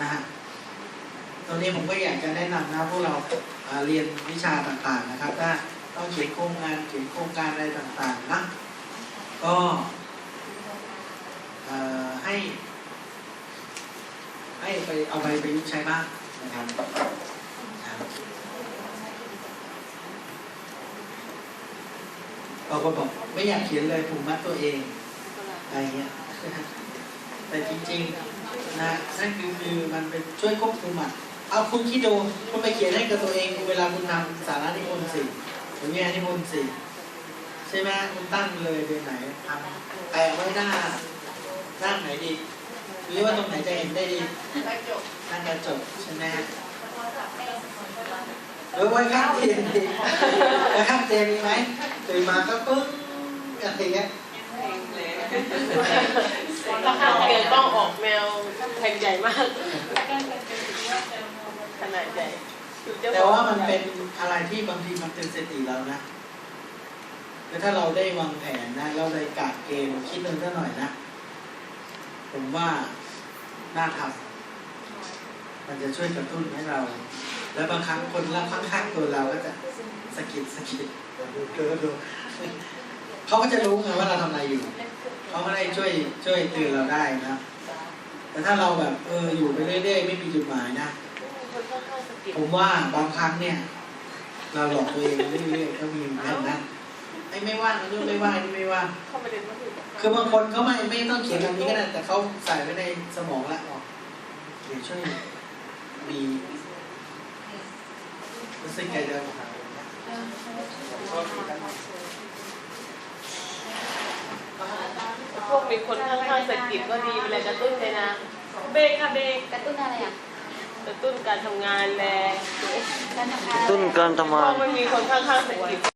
นะฮะตรงนี้ผมก็อยากจะแนะนำนะพวกเราเรียนวิชาต่างๆนะครับถ้าต้องเขียนโครงงานเขียนโครงการอะไรต่างๆนะก็ให้ให้ไปเอาไปประยุกต์ใช้บ้างนะครับครับางคนบอกไม่อยากเขียนเลยผูกมัดตัวเองอะไรเงี้ยแต่จริง ๆ นะนั่นคือคือมันเป็นช่วยควบคุมอะเอาคุณคิดดูคุณไปเขียนให้กับตัวเองเวลาคุณทำสาระนิพนธ์สี่หรือแง่นิพนธ์สี่ใช่ไหมคุณตั้งเลยเดือนไหนทำแปะไว้หน้าหน้าไหนดีหรือว่าตรงไหนจะเห็นได้ดีกระจกหน้ากระจกใช่ไหมหรือไว้ข้างเตียงดีไว้ข้างเตียงมีไหมตื่นมาก็ปึ้งอะไรเงี้ยราคาเตียงต้องออกแนว แผ่นใหญ่มากขนาดใหญ่แต่ว่ามันเป็นอะไรที่บางทีมันเตือนสติเรานะแล้วถ้าเราได้วางแผนนะเราได้กะเกณฑ์คิดหนึ่งสักหน่อยนะ ผมว่าน่าทำมันจะช่วยกระตุ้นให้เรา แล้วบางครั้งคนรับข้างๆตัวเราก็จะสะกิดสะกิดดูดูดูเขาก็จะรู้ไงว่าเราทำอะไรอยู่ เขาก็ได้ช่วยช่วยเตือนเราได้นะ แต่ถ้าเราแบบเอออยู่ไปเรื่อยๆไม่มีจุดหมายนะ ผมว่าบางครั้งเนี่ย เราหลอกตัวเองเรื่อยๆก็มีเหมือนกันนะไอ้ไม่ว่างอันนู้นไม่ว่างอันนี้ไม่ว่างเข้าประเด็นว่าคือคือบางคนเขาไม่ไม่ต้องเขียนแบบนี้ก็ได้แต่เขาใส่ไว้ในสมองแล้วอ๋อเดี๋ยวช่วยมีรู้สึกไงเดิมครับ พวกมีคนข้างๆสะกิดก็ดีเป็นอะไรกระตุ้นเลยนะ เบรกค่ะเบรกกระตุ้นอะไรอะกระตุ้นการทำงานแรงการทำงานตุ้นการทำเพงานราะมันมีคนข้างๆสะกิด